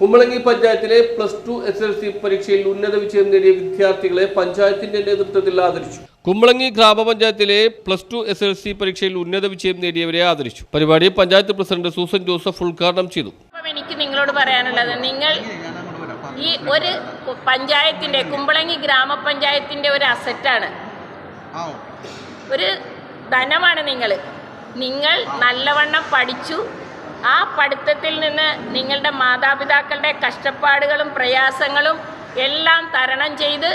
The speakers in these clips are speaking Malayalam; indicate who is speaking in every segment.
Speaker 1: Kumbalangi പഞ്ചായത്തിലെ plus two S L C പരീക്ഷയിൽ ഉന്നത വിജയം നേടിയ വിദ്യാർത്ഥികളെ പഞ്ചായത്തിന്റെ നേതൃത്വത്തിൽ ആദരിച്ചു. കുമ്പളങ്ങി ഗ്രാമപഞ്ചായത്തിലെ plus two S L C പരീക്ഷയിൽ ഉന്നത വിജയം നേടിയവരെ ആദരിച്ചു. പരിപാടി പഞ്ചായത്ത് പ്രസിഡന്റ് സൂസൻ ജോസഫ് ഉദ്ഘാടനം ചെയ്തു.
Speaker 2: എനിക്ക് നിങ്ങളോട് പറയാനുള്ളത് നിങ്ങൾ ഈ ഒരു പഞ്ചായത്തിന്റെ കുമ്പളങ്ങി ഗ്രാമപഞ്ചായത്തിന്റെ ഒരു അസറ്റാണ്. ഒരു ധനമാണ് നിങ്ങൾ. നിങ്ങൾ നല്ലവണ്ണം പഠിച്ചു ആ പഠിത്തത്തിൽ നിന്ന് നിങ്ങളുടെ മാതാപിതാക്കളുടെ കഷ്ടപ്പാടുകളും പ്രയാസങ്ങളും എല്ലാം തരണം ചെയ്ത്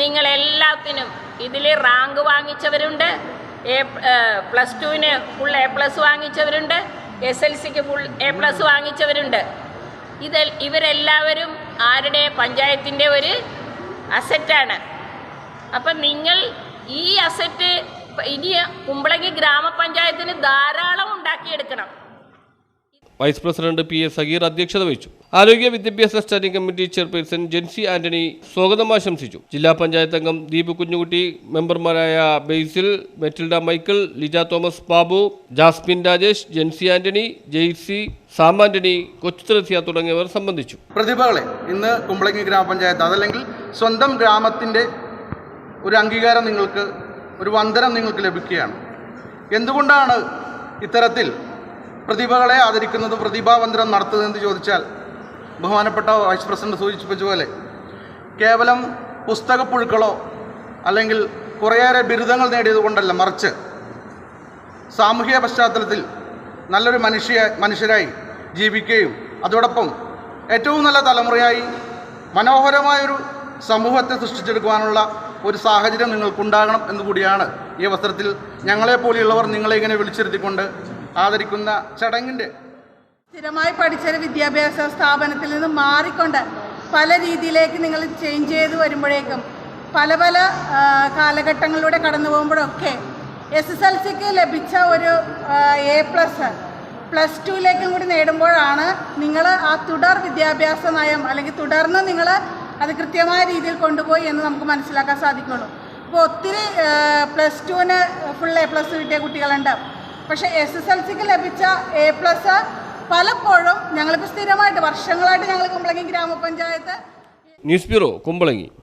Speaker 2: നിങ്ങളെല്ലാത്തിനും ഇതിൽ റാങ്ക് വാങ്ങിച്ചവരുണ്ട്. എ പ്ലസ് ടുവിന് ഫുൾ എ പ്ലസ് വാങ്ങിച്ചവരുണ്ട്. എസ് എൽ സിക്ക് ഫുൾ എ പ്ലസ് വാങ്ങിച്ചവരുണ്ട്. ഇത് ഇവരെല്ലാവരും ആരുടെ? പഞ്ചായത്തിന്റെ ഒരു അസറ്റാണ് അപ്പം നിങ്ങൾ ഈ അസറ്റ് ഇനി കുമ്പളങ്ങി ഗ്രാമപഞ്ചായത്തിന് ധാരാളം ഉണ്ടാക്കിയെടുക്കണം.
Speaker 1: Vice president P S Sageer അധ്യക്ഷത വഹിച്ചു. ആരോഗ്യ വിദ്യാഭ്യാസ standing committee chairperson Jency Antony സ്വാഗതം ആശംസിച്ചു. ജില്ലാ പഞ്ചായത്ത് അംഗം ദീപ് കുഞ്ഞുകുട്ടി മെമ്പർമാരായ ബെയ്സിൽ മെറ്റിൽഡ മൈക്കിൾ ലിജ തോമസ് ബാബു ജാസ്മിൻ രാജേഷ് ജെൻസി ആന്റണി ജെയ്സി സാമാന്റണി കൊച്ചു കൊച്ചുത്രസ്യ തുടങ്ങിയവർ സംബന്ധിച്ചു.
Speaker 3: പ്രതിഭകളെ ഇന്ന് കുമ്പളങ്ങി ഗ്രാമപഞ്ചായത്ത് അതല്ലെങ്കിൽ സ്വന്തം ഗ്രാമത്തിന്റെ ഒരു അംഗീകാരം നിങ്ങൾക്ക് ഒരു വന്ദനം നിങ്ങൾക്ക് ലഭിക്കുകയാണ്. എന്തുകൊണ്ടാണ് ഇത്തരത്തിൽ പ്രതിഭകളെ ആദരിക്കുന്നതും പ്രതിഭാവന്തരം നടത്തുന്നതെന്ന് ചോദിച്ചാൽ ബഹുമാനപ്പെട്ട വൈസ് പ്രസിഡന്റ് സൂചിപ്പിച്ചതുപോലെ കേവലം പുസ്തകപ്പുഴുക്കളോ അല്ലെങ്കിൽ കുറേയേറെ ബിരുദങ്ങൾ നേടിയത് കൊണ്ടല്ല മറിച്ച് സാമൂഹിക പശ്ചാത്തലത്തിൽ നല്ലൊരു മനുഷ്യ മനുഷ്യരായി ജീവിക്കുകയും അതോടൊപ്പം ഏറ്റവും നല്ല തലമുറയായി മനോഹരമായൊരു സമൂഹത്തെ സൃഷ്ടിച്ചെടുക്കുവാനുള്ള ഒരു സാഹചര്യം നിങ്ങൾക്കുണ്ടാകണം എന്നുകൂടിയാണ് ഈ അവസരത്തിൽ ഞങ്ങളെപ്പോലെയുള്ളവർ നിങ്ങളെ ഇങ്ങനെ വിളിച്ചിരുത്തിക്കൊണ്ട് ആദരിക്കുന്ന ചടങ്ങിന്റെ
Speaker 4: സ്ഥിരമായി പഠിച്ചൊരു വിദ്യാഭ്യാസ സ്ഥാപനത്തിൽ നിന്ന് മാറിക്കൊണ്ട് പല രീതിയിലേക്ക് നിങ്ങൾ ചേഞ്ച് ചെയ്ത് വരുമ്പോഴേക്കും പല പല കാലഘട്ടങ്ങളിലൂടെ കടന്നു പോകുമ്പോഴൊക്കെ എസ് എസ് എൽ സിക്ക് ലഭിച്ച ഒരു എ പ്ലസ് പ്ലസ് ടുവിലേക്കും കൂടി നേടുമ്പോഴാണ് നിങ്ങൾ ആ തുടർ വിദ്യാഭ്യാസ നയം അല്ലെങ്കിൽ തുടർന്ന് നിങ്ങൾ അത് കൃത്യമായ രീതിയിൽ കൊണ്ടുപോയി എന്ന് നമുക്ക് മനസ്സിലാക്കാൻ സാധിക്കുള്ളൂ. ഇപ്പോൾ ഒത്തിരി പ്ലസ് ടുവിന് ഫുൾ എ പ്ലസ് കിട്ടിയ കുട്ടികളുണ്ട്. പക്ഷേ എസ് എസ് എൽ സിക്ക് ലഭിച്ച എ പ്ലസ് പലപ്പോഴും ഞങ്ങളിപ്പോൾ സ്ഥിരമായിട്ട് വർഷങ്ങളായിട്ട് ഞങ്ങൾ കുമ്പളങ്ങി ഗ്രാമപഞ്ചായത്ത്
Speaker 1: ന്യൂസ് ബ്യൂറോ കുമ്പളങ്ങി.